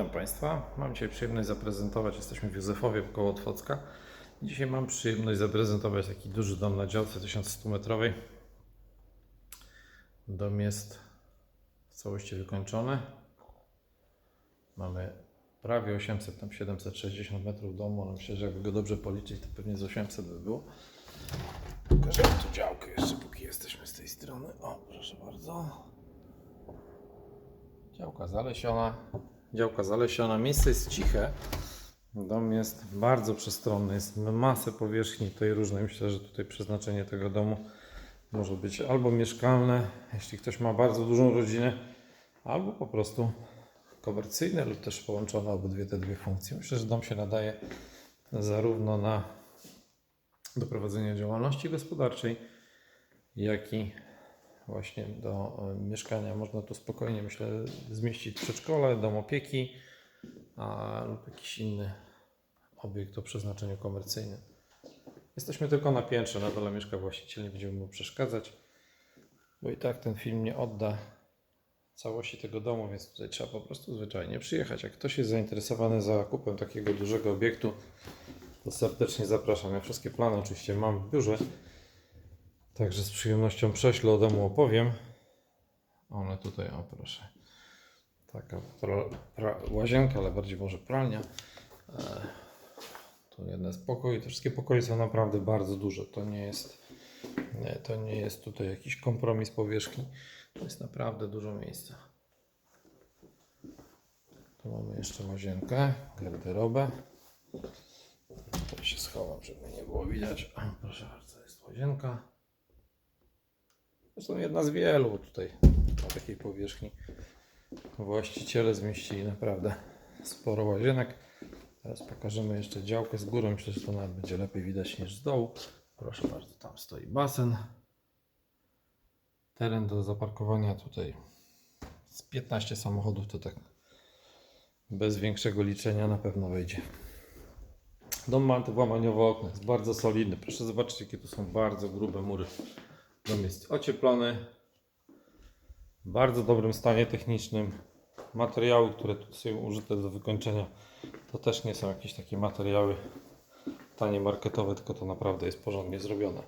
Witam Państwa. Mam dzisiaj przyjemność zaprezentować, jesteśmy w Józefowie koło Otwocka. Dzisiaj mam przyjemność zaprezentować taki duży dom na działce 1100 metrowej. Dom jest w całości wykończony. Mamy prawie 800, tam 760 metrów domu, ale myślę, że jakby go dobrze policzyć, to pewnie z 800 by było. Pokażę tu działkę jeszcze, póki jesteśmy z tej strony. O, proszę bardzo. Działka zalesiona. Działka zalesiona. Miejsce jest ciche. Dom jest bardzo przestronny. Jest masę powierzchni tutaj różnej. Myślę, że tutaj przeznaczenie tego domu może być albo mieszkalne, jeśli ktoś ma bardzo dużą rodzinę, albo po prostu komercyjne lub też połączone obydwie te dwie funkcje. Myślę, że dom się nadaje zarówno na do prowadzenia działalności gospodarczej, jak i właśnie do e, mieszkania. Można tu spokojnie, myślę, zmieścić przedszkole, dom opieki a, lub jakiś inny obiekt o przeznaczeniu komercyjnym. Jesteśmy tylko na piętrze, na dole mieszka właściciel, nie będziemy mu przeszkadzać, bo i tak ten film nie odda całości tego domu, więc tutaj trzeba po prostu zwyczajnie przyjechać. Jak ktoś jest zainteresowany zakupem takiego dużego obiektu, to serdecznie zapraszam. Ja wszystkie plany oczywiście mam w biurze. Także z przyjemnością prześlę domu opowiem. One tutaj, o proszę. Taka pra, pra, łazienka, ale bardziej może pralnia. E, tu jeden spokój. Te wszystkie pokoje są naprawdę bardzo duże. To nie jest, nie, to nie jest tutaj jakiś kompromis powierzchni. To jest naprawdę dużo miejsca. Tu mamy jeszcze łazienkę, garderobę. Tutaj się schowam, żeby nie było widać. O, proszę bardzo, jest łazienka. Zresztą jedna z wielu tutaj na takiej powierzchni. Właściciele zmieścili naprawdę sporo łazienek. Teraz pokażemy jeszcze działkę z górą. Myślę, że to nawet będzie lepiej widać niż z dołu. Proszę bardzo, tam stoi basen. Teren do zaparkowania tutaj z 15 samochodów to tak bez większego liczenia na pewno wejdzie. Dom ma antywłamaniowe okno, jest bardzo solidny. Proszę zobaczyć, jakie tu są bardzo grube mury. Dom jest ocieplony, w bardzo dobrym stanie technicznym. Materiały, które tu są użyte do wykończenia, to też nie są jakieś takie materiały tanie marketowe, tylko to naprawdę jest porządnie zrobione.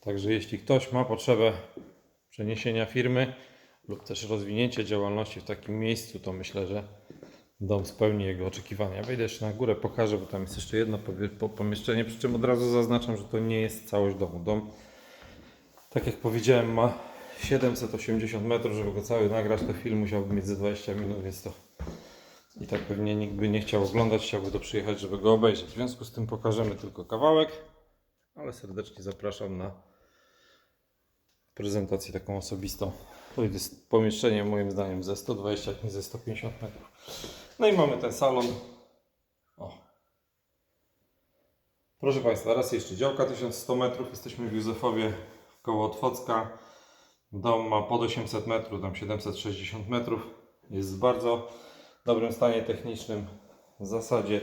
Także jeśli ktoś ma potrzebę przeniesienia firmy lub też rozwinięcia działalności w takim miejscu, to myślę, że dom spełni jego oczekiwania. Wejdę jeszcze na górę, pokażę, bo tam jest jeszcze jedno pomieszczenie, przy czym od razu zaznaczam, że to nie jest całość domu. Dom, tak jak powiedziałem, ma 780 metrów, żeby go cały nagrać, to film musiałby mieć ze 20 minut, więc to i tak pewnie nikt by nie chciał oglądać, chciałby to przyjechać, żeby go obejrzeć. W związku z tym pokażemy tylko kawałek, ale serdecznie zapraszam na prezentację taką osobistą. To jest pomieszczenie moim zdaniem ze 120, jak nie ze 150 metrów. No i mamy ten salon. O. Proszę Państwa, raz jeszcze działka 1100 metrów. Jesteśmy w Józefowie koło Otwocka. Dom ma pod 800 metrów, tam 760 metrów. Jest w bardzo dobrym stanie technicznym. W zasadzie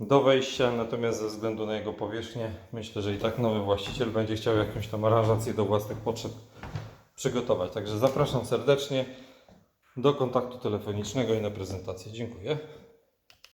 do wejścia, natomiast ze względu na jego powierzchnię, myślę, że i tak nowy właściciel będzie chciał jakąś tam aranżację do własnych potrzeb przygotować. Także zapraszam serdecznie do kontaktu telefonicznego i na prezentację. Dziękuję.